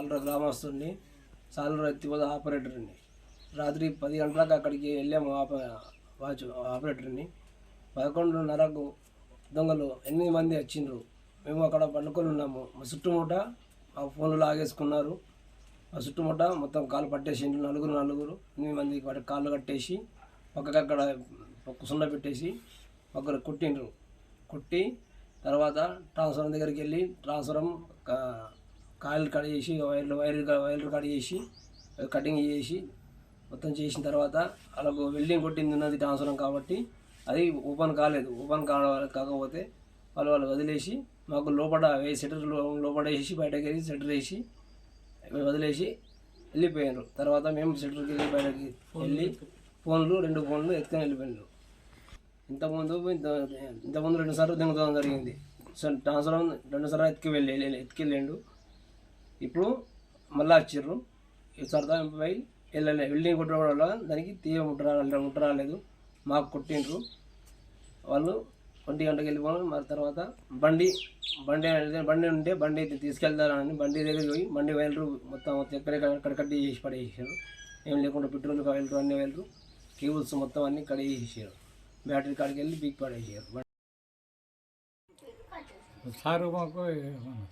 సాలూరు గ్రామస్తుడిని సాలూరు ఎత్తిపోత ఆపరేటర్ని. రాత్రి పది గంటలకు అక్కడికి వెళ్ళాము ఆప వాచ్ ఆపరేటర్ని. పదకొండున్నరకు దొంగలు ఎనిమిది మంది వచ్చిండ్రు. మేము అక్కడ పండుకొని ఉన్నాము. మా చుట్టుముట మా ఫోన్లు లాగేసుకున్నారు. మా చుట్టుముట మొత్తం కాలు పట్టేసిండ్రు నలుగురు నలుగురు. ఎనిమిది మంది వాటి కాళ్ళు కట్టేసి పక్కకి సున్న కుసుండ పెట్టేసి ఒకరు కుట్టిండ్రు. కుట్టి తర్వాత ట్రాన్స్ఫరం దగ్గరికి వెళ్ళి ట్రాన్స్ఫరం కాయలు కట్ చేసి వైర్లు వైర్లు వైర్లు కట్ చేసి కటింగ్ చేసి మొత్తం చేసిన తర్వాత వాళ్ళకు వెల్డింగ్ కొట్టింది ఉన్నది ట్రాన్స్ఫరం కాబట్టి అది ఓపెన్ కాలేదు. ఓపెన్ కా కాకపోతే వాళ్ళు వాళ్ళు వదిలేసి మాకు లోపల సెటర్ లోపల వేసి బయటకు వెళ్ళి సెటర్ వేసి వదిలేసి వెళ్ళిపోయారు తర్వాత మేము సెటర్కి వెళ్ళి బయటకి వెళ్ళి ఫోన్లు రెండు ఫోన్లు ఎత్తుకొని వెళ్ళిపోయినారు ఇంతకుముందు ఇంత- ఇంతకుముందు రెండు సార్లు దొంగతనం జరిగింది. సో ట్రాన్స్ఫర్ రెండు సార్లు ఎత్తుకు వెళ్ళి ఎత్తుకెళ్ళిండు. ఇప్పుడు మళ్ళీ వచ్చిర్రు. సరదా పోయి వెళ్ళలే. బిల్డింగ్ కొట్టడం వల్ల దానికి తీయ ముట్టరా ముట్టరాలేదు మాకు కొట్టిండ్రు. వాళ్ళు ఒంటి గంటకి వెళ్ళిపోవడం మరి తర్వాత బండి బండి బండి ఉంటే బండి తీసుకెళ్తారని బండి దగ్గరికి పోయి బండి వెళ్ళరు మొత్తం ఎక్కడెక్కడ కట్టి చేసి పడేసారు ఏం లేకుండా పెట్రోల్ వెళ్ళరు అన్ని వెళ్ళరు కేబుల్స్ మొత్తం అన్నీ అన్ని చేసేసారు బ్యాటరీ కాడికి వెళ్ళి బీక్ పడేసారు సారు మాకు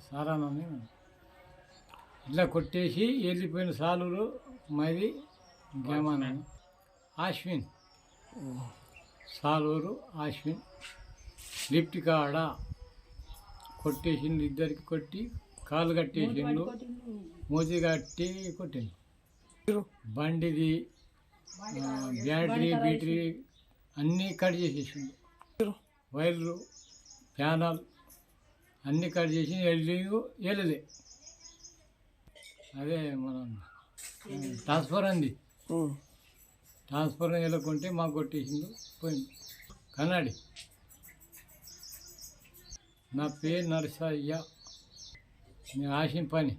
సారానని ఇట్లా కొట్టేసి వెళ్ళిపోయిన సాలులు మరి గేమానని ఆశ్విన్ సాలూరు ఆశ్విన్ లిఫ్ట్ కాడ కొట్టేసిండు ఇద్దరికి కొట్టి కాలు కట్టేసిండు మూతి కట్టి కొట్టిండు బండిది బ్యాటరీ బీటరీ అన్నీ కట్ చేసేసిండు వైర్లు ప్యానల్ అన్నీ కట్ చేసి వెల్డింగ్ వెళ్ళలే అదే మనం ట్రాన్స్ఫర్ అంది. ట్రాన్స్ఫర్ వెళ్ళకుంటే మాకు కొట్టేసిండు పోయింది కన్నాడి. నా పేరు నరసయ్య. నేను ఆశిం పని.